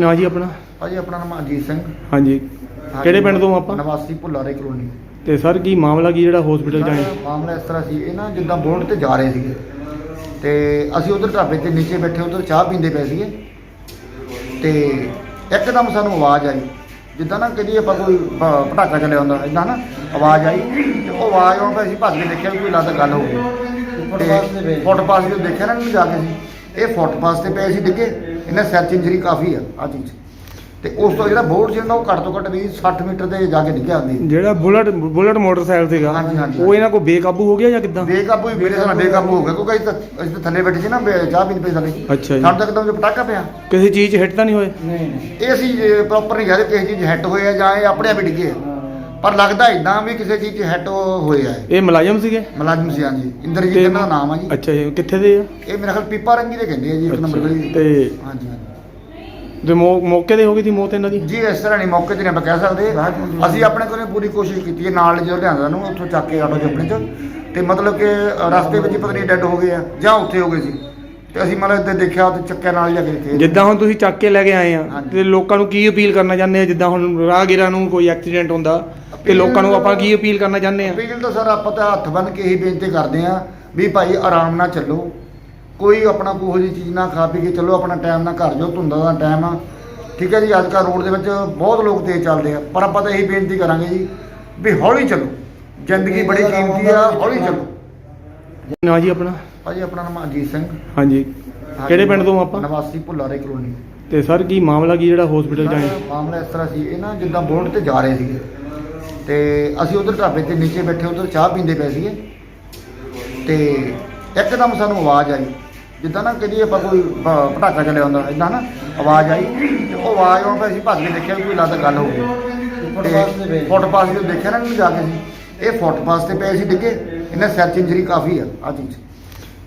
ਨਾਂ ਜੀ ਆਪਣਾ? ਭਾਜੀ ਆਪਣਾ ਨਾਮ ਅਜੀਤ ਸਿੰਘ। ਹਾਂਜੀ। ਕਿਹੜੇ ਪਿੰਡ ਤੋਂ ਆਪਾਂ? ਨਿਵਾਸੀ ਭੁੱਲਾਰੇ ਕਲੋਨੀ। ਤੇ ਸਰ ਕੀ ਮਾਮਲਾ ਕੀ ਜਿਹੜਾ ਹਸਪੀਟਲ ਸਰ, ਮਾਮਲਾ ਇਸ ਤਰ੍ਹਾਂ ਸੀ ਇਹ ਨਾ ਜਿੱਦਾਂ ਬੋਰਡ ਤੇ ਜਾ ਰਹੇ ਸੀਗੇ। ਤੇ ਅਸੀਂ ਉਧਰ ਢਾਬੇ ਤੇ ਨੀਚੇ ਬੈਠੇ ਉਧਰ ਚਾਹ ਪੀਂਦੇ ਪਏ ਸੀਗੇ। ਤੇ ਇੱਕਦਮ ਸਾਨੂੰ ਆਵਾਜ਼ ਆਈ। ਜਿੱਦਾਂ ਨਾ ਕਦੀ ਆਪਾਂ ਕੋਈ ਪ- ਪਟਾਕਾ ਚੱਲਿਆ ਹੁੰਦਾ ਇਦਾਂ ਨਾ ਆਵਾਜ਼ ਆਈ। ਤੇ ਉਹ ਆਵਾਜ਼ ਆਉਣ ਤੇ ਅਸੀਂ ਭੱਜ ਕੇ ਦੇਖਿਆ ਵੀ ਕੋਈ ਲੱਗਦਾ ਗੱਲ ਹੋ ਗਈ। ਤੇ ਫੁੱਟਪਾਥ ਤੇ ਦੇਖਿਆ ਨਾ ਇਹਨੂੰ ਜਾ ਕੇ ਸੀ ਇਹ ਫੁੱਟਪਾਥ ਤੇ ਪਏ ਸੀ ਡਿੱਗੇ। ਇਹਨਾਂ 'ਚ ਇੰਜਰੀ ਕਾਫੀ ਆ ਆ ਚੀਜ਼। ਤੇ ਉਸ ਤੋਂ ਜਿਹੜਾ ਬੋਰਡ ਸੀ ਨਾ ਉਹ ਘੱਟ ਤੋਂ ਘੱਟ ਵੀ 60 ਮੀਟਰ ਤੇ ਜਾ ਕੇ ਡਿੱਗਿਆ ਹੁੰਦੀ ਜਿਹੜਾ ਬੁਲਟ ਬੁਲਟ ਮੋਟਰਸਾਈਕਲ ਸੀਗਾ ਹਾਂਜੀ, ਹਾਂਜੀ। ਉਹ ਇਹਨਾਂ ਕੋ ਬੇਕਾਬੂ ਹੋ ਗਿਆ ਜਾਂ ਕਿੱਦਾਂ? ਬੇਕਾਬੂ ਹੀ ਮੇਰੇ ਸਾਹ ਬੇਕਾਬੂ ਹੋ ਗਿਆ ਕਿਉਂਕਿ ਅਸੀਂ ਤਾਂ ਅਸੀਂ ਤਾਂ ਥੱਲੇ ਬੈਠੇ ਸੀ ਨਾ ਬੇ- ਚਾਹ ਪੀਂਦੇ ਪਏ ਸਾਡੇ ਅੱਛਾ ਜੀ। ਸਾਨੂੰ ਤਾਂ ਇੱਕਦਮ ਜੋ ਪਟਾਕਾ ਪਿਆ। ਕਿਸੇ ਚੀਜ਼ 'ਚ ਹਿੱਟ ਤਾਂ ਨਹੀਂ ਹੋਏ? ਇਹ ਅਸੀਂ ਪ੍ਰੋਪਰ ਨਹੀਂ ਕਹਿੰਦੇ ਕਿਸੇ ਚੀਜ਼ ਹੈੱਡ ਹੋਏ ਆ ਜਾਂ ਇਹ ਆਪਣੇ ਆਪ ਹੀ ਡਿੱਗੇ ਆ। ਪਰ ਲੱਗਦਾ ਇਦਾਂ ਵੀ ਕਿਸੇ ਚੀਜ਼ 'ਚ ਹੈੱਡ ਹੋਏ ਆ ਇਹ। ਮੁਲਾਜ਼ਮ ਸੀਗੇ? ਮੁਲਾਜ਼ਮ ਸੀ ਹਾਂਜੀ। ਇੰਦਰਜੀਤ ਤੇ- ਇਹਨਾਂ ਦਾ ਨਾਮ ਆ ਜੀ। ਅੱਛਾ ਜੀ ਕਿੱਥੇ ਦੇ ਆ? ਇਹ ਮੇਰਾ ਖਿਆਲ ਪੀਪਾ ਰੰਗੀ ਦੇ ਕਹਿੰਦੇ ਆ ਜੀ ਇੱਕ ਨੰਬਰ ਗਲੀ ਤੇ ਹਾਂਜੀ ਹਾਂਜੀ। ਤੇ ਮੌ- ਮੌਕੇ ਤੇ ਹੋ ਗਈ ਸੀ ਮੌਤ ਇਹਨਾਂ ਦੀ? ਜੀ ਇਸ ਤਰ੍ਹਾਂ ਨਹੀਂ ਮੌਕੇ ਤੇ ਨਹੀਂ ਆਪਾਂ ਕਹਿ ਸਕਦੇ। ਅਸੀਂ ਆਪਣੇ ਕੋਲੋਂ ਪੂਰੀ ਕੋਸ਼ਿਸ਼ ਕੀਤੀ ਹੈ ਨਾਲ ਜਦੋਂ ਲਿਆਂਦਾ ਨੂੰ ਉੱਥੋਂ ਚੱਕ ਕੇ ਆਟੋ 'ਚ ਆਪਣੇ 'ਚ। ਤੇ ਮਤਲਬ ਕਿ ਰਸਤੇ ਵਿੱਚ ਹੀ ਪਤਾ ਨਹੀਂ ਡੈੱਡ ਹੋ ਗਏ ਆ ਜਾਂ ਉੱਥੇ ਹੋ ਗਏ ਸੀ। ਤੇ ਅਸੀਂ ਮਤਲਬ ਇੱਥੇ ਦੇਖਿਆ ਤੇ ਚੱਕਿਆ ਨਾਲ ਜਾ ਕੇ ਇੱਥੇ ਜਿੱਦਾਂ ਹੁਣ ਤੁਸੀਂ ਚੱਕ ਕੇ ਲੈ ਕੇ ਆਏ ਆ ਹਾਂਜੀ। ਤੇ ਲੋਕਾਂ ਨੂੰ ਕੀ ਅਪੀਲ ਕਰਨਾ ਚਾਹੁੰਦੇ ਆ? ਜਿੱਦਾਂ ਹੁਣ ਰਾਹਗੀਰਾਂ ਨੂੰ ਕੋਈ ਐਕਸੀਡੈਂਟ ਹੁੰਦਾ ਤੇ ਲੋਕਾਂ ਨੂੰ ਆਪਾਂ ਕੀ ਅਪੀਲ ਕਰਨਾ ਚਾਹੁੰਦੇ ਆ ਅਪੀਲ ਤਾਂ ਸਰ ਆਪਾਂ ਤਾਂ ਹੱਥ ਬੰਨ ਕੇ ਇਹੀ ਬੇਨਤੀ ਕਰਦੇ ਆ ਵੀ ਭਾਈ ਆਰਾਮ ਨਾਲ ਚੱਲੋ। ਕੋਈ ਆਪਣਾ ਕੋਹੋ ਜਿਹੀ ਚੀਜ਼ ਨਾ ਖਾ ਪੀ ਕੇ ਚੱਲੋ ਆਪਣਾ ਟਾਈਮ ਨਾਲ ਘਰ ਜਾਓ ਧੁੰਦਾ ਦਾ ਟਾਈਮ ਆ। ਠੀਕ ਹੈ ਜੀ ਅੱਜ ਕੱਲ੍ਹ ਰੋਡ ਦੇ ਵਿੱਚ ਬਹੁਤ ਲੋਕ ਤੇਜ਼ ਚੱਲਦੇ ਆ ਪਰ ਆਪਾਂ ਤਾਂ ਇਹੀ ਬੇਨਤੀ ਕਰਾਂਗੇ ਜੀ ਵੀ ਹੌਲੀ ਚੱਲੋ। ਜ਼ਿੰਦਗੀ ਬੜੀ ਕੀਮਤੀ ਆ ਹੌਲੀ ਚੱਲੋ। ਨਾਂ ਜੀ ਆਪਣਾ? ਭਾਜੀ ਆਪਣਾ ਨਾਮ ਅਜੀਤ ਸਿੰਘ। ਹਾਂਜੀ। ਕਿਹੜੇ ਪਿੰਡ ਤੋਂ ਆਪਾਂ? ਨਿਵਾਸੀ ਭੁੱਲਾਰੇ ਕਲੋਨੀ। ਤੇ ਸਰ ਕੀ ਮਾਮਲਾ ਕੀ ਜਿਹੜਾ ਹਸਪੀਟਲ ਚ ਆਏ? ਮਾਮਲਾ ਇਸ ਤਰ੍ਹਾਂ ਸੀ ਇਹ ਨਾ ਜਿੱਦਾਂ ਬੋਰਡ ਤੇ ਜਾ ਰਹੇ ਸੀਗੇ। ਤੇ ਅਸੀਂ ਉਧਰ ਢਾਬੇ ਤੇ ਨੀਚੇ ਬੈਠੇ, ਉਧਰ ਚਾਹ ਪੀਂਦੇ ਪਏ ਸੀਗੇ। ਤੇ ਇੱਕਦਮ ਸਾਨੂੰ ਆਵਾਜ਼ ਆਈ। ਜਿੱਦਾਂ ਨਾ ਕਦੀ ਆਪਾਂ ਕੋਈ ਪ- ਪਟਾਕਾ ਚੱਲਿਆ ਹੁੰਦਾ ਇਦਾਂ ਨਾ ਆਵਾਜ਼ ਆਈ ਤੇ ਉਹ ਆਵਾਜ਼ ਆਉਣ ਤੇ ਅਸੀਂ ਭੱਜ ਕੇ ਦੇਖਿਆ ਵੀ ਕੋਈ ਲੱਗਦਾ ਗੱਲ ਹੋ ਗਈ। ਤੇ ਫੁੱਟਪਾਥ ਤੇ ਦੇਖਿਆ ਨਾ, ਇਹਨੂੰ ਜਾ ਕੇ ਅਸੀਂ। ਇਹ ਫੁੱਟਪਾਥ ਤੇ ਪਏ ਸੀ ਡਿੱਗੇ। ਇਹਨਾਂ ਸਿਰ 'ਚ ਇੰਜਰੀ ਕਾਫੀ ਆ ਆ ਚੀਜ਼।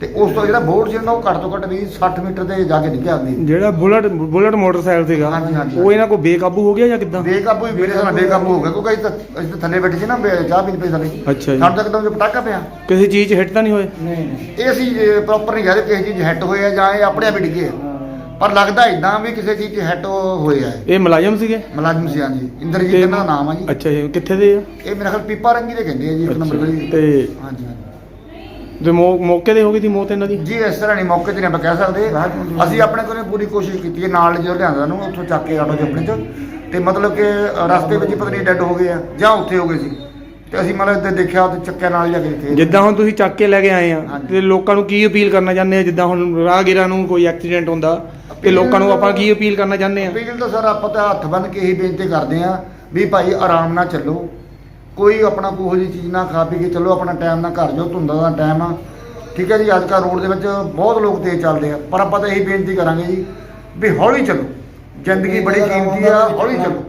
ਤੇ ਉਸ ਤੋਂ ਜਿਹੜਾ ਬੋਰਡ ਨਾ ਉਹ ਘੱਟ ਤੋਂ ਘੱਟ ਵੀ 60 ਮੀਟਰ ਤੇ ਜਾ ਕੇ ਡਿੱਗਿਆ ਹੁੰਦੀ ਜਿਹੜਾ ਬੁਲਟ ਬੁਲਟ ਮੋਟਰਸਾਈਕਲ ਸੀਗਾ ਹਾਂਜੀ, ਹਾਂਜੀ। ਉਹ ਇਹਨਾਂ ਕੋ ਬੇਕਾਬੂ ਹੋ ਗਿਆ ਜਾਂ ਕਿੱਦਾਂ? ਬੇਕਾਬੂ ਹੀ ਮੇਰੇ ਸਾਹ ਬੇਕਾਬੂ ਹੋ ਗਿਆ ਕਿਉਂਕਿ ਅਸੀਂ ਤਾਂ ਅਸੀਂ ਤਾਂ ਥੱਲੇ ਬੈਠੇ ਸੀ ਨਾ ਬੇ- ਚਾਹ ਪੀਂਦੇ ਪਏ ਸਾਡੇ ਅੱਛਾ ਜੀ। ਸਾਨੂੰ ਤਾਂ ਇੱਕਦਮ ਜੋ ਪਟਾਕਾ ਪਿਆ। ਕਿਸੇ ਚੀਜ਼ 'ਚ ਹਿੱਟ ਤਾਂ ਨਹੀਂ ਹੋਏ? ਇਹ ਅਸੀਂ ਪ੍ਰੋਪਰ ਨਹੀਂ ਕਹਿੰਦੇ ਕਿਸੇ ਚੀਜ਼ ਹੈੱਡ ਹੋਏ ਆ ਜਾਂ ਇਹ ਆਪਣੇ ਆਪ ਹੀ ਡਿੱਗੇ ਆ। ਪਰ ਲੱਗਦਾ ਇਦਾਂ ਵੀ ਕਿਸੇ ਚੀਜ਼ 'ਚ ਹੈੱਡ ਹੋਏ ਆ। ਇਹ। ਇਹ ਮੁਲਾਜ਼ਮ ਸੀਗੇ? ਮੁਲਾਜ਼ਮ ਸੀ ਹਾਂਜੀ। ਇੰਦਰਜੀਤ ਤੇ- ਇਹਨਾਂ ਦਾ ਨਾਮ ਆ ਜੀ। ਅੱਛਾ ਜੀ ਕਿੱਥੇ ਦੇ ਆ? ਇਹ ਮੇਰਾ ਖਿਆਲ ਪੀਪਾ ਰੰਗੀ ਦੇ ਕਹਿੰਦੇ ਆ ਜੀ ਇੱਕ ਨੰਬਰ ਗਲੀ ਤੇ ਹਾਂਜੀ ਹਾਂਜੀ। ਤੇ ਮੌ- ਮੌਕੇ ਤੇ ਹੋ ਗਈ ਸੀ ਮੌਤ ਇਹਨਾਂ ਦੀ? ਜੀ ਇਸ ਤਰ੍ਹਾਂ ਨਹੀਂ ਮੌਕੇ ਤੇ ਨਹੀਂ ਆਪਾਂ ਕਹਿ ਸਕਦੇ। ਅਸੀਂ ਆਪਣੇ ਕੋਲੋਂ ਪੂਰੀ ਕੋਸ਼ਿਸ਼ ਕੀਤੀ ਹੈ ਨਾਲ ਜਦੋਂ ਲਿਆਂਦਾ ਨੂੰ ਉੱਥੋਂ ਚੱਕ ਕੇ ਆਟੋ 'ਚ ਆਪਣੇ 'ਚ। ਤੇ ਮਤਲਬ ਕਿ ਰਸਤੇ ਵਿੱਚ ਹੀ ਪਤਾ ਨਹੀਂ ਡੈੱਡ ਹੋ ਗਏ ਆ ਜਾਂ ਉੱਥੇ ਹੋ ਗਏ ਸੀ। ਤੇ ਅਸੀਂ ਮਤਲਬ ਇੱਥੇ ਦੇਖਿਆ ਤੇ ਚੱਕਿਆ ਨਾਲ ਜਾ ਕੇ ਇੱਥੇ ਜਿੱਦਾਂ ਹੁਣ ਤੁਸੀਂ ਚੱਕ ਕੇ ਲੈ ਕੇ ਆਏ ਆ ਹਾਂਜੀ। ਤੇ ਲੋਕਾਂ ਨੂੰ ਕੀ ਅਪੀਲ ਕਰਨਾ ਚਾਹੁੰਦੇ ਆ? ਜਿੱਦਾਂ ਹੁਣ ਰਾਹਗੀਰਾਂ ਨੂੰ ਕੋਈ ਐਕਸੀਡੈਂਟ ਹੁੰਦਾ ਤੇ ਲੋਕਾਂ ਨੂੰ ਆਪਾਂ ਕੀ ਅਪੀਲ ਕਰਨਾ ਚਾਹੁੰਦੇ ਆ? ਅਪੀਲ ਤਾਂ ਸਰ ਆਪਾਂ ਤਾਂ ਹੱਥ ਬੰਨ ਕੇ ਇਹੀ ਬੇਨਤੀ ਕਰਦੇ ਆ ਵੀ ਭਾਈ ਆਰਾਮ ਨਾਲ ਚੱਲੋ। ਕੋਈ ਆਪਣਾ ਕੋਹੋ ਜਿਹੀ ਚੀਜ਼ ਨਾ ਖਾ ਪੀ ਕੇ ਚਲੋ, ਆਪਣਾ ਟਾਈਮ ਨਾਲ ਘਰ ਜਾਓ, ਧੁੰਦਾਂ ਦਾ ਟਾਈਮ ਆ ਠੀਕ ਹੈ ਜੀ, ਅੱਜ ਕੱਲ੍ਹ ਰੋਡ ਦੇ ਵਿੱਚ ਬਹੁਤ ਲੋਕ ਤੇਜ਼ ਚੱਲਦੇ ਆ, ਪਰ ਆਪਾਂ ਤਾਂ ਇਹੀ ਬੇਨਤੀ ਕਰਾਂਗੇ ਜੀ ਵੀ ਹੌਲੀ ਚੱਲੋ। ਜ਼ਿੰਦਗੀ ਬੜੀ ਕੀਮਤੀ ਆ, ਹੌਲੀ ਚੱਲੋ।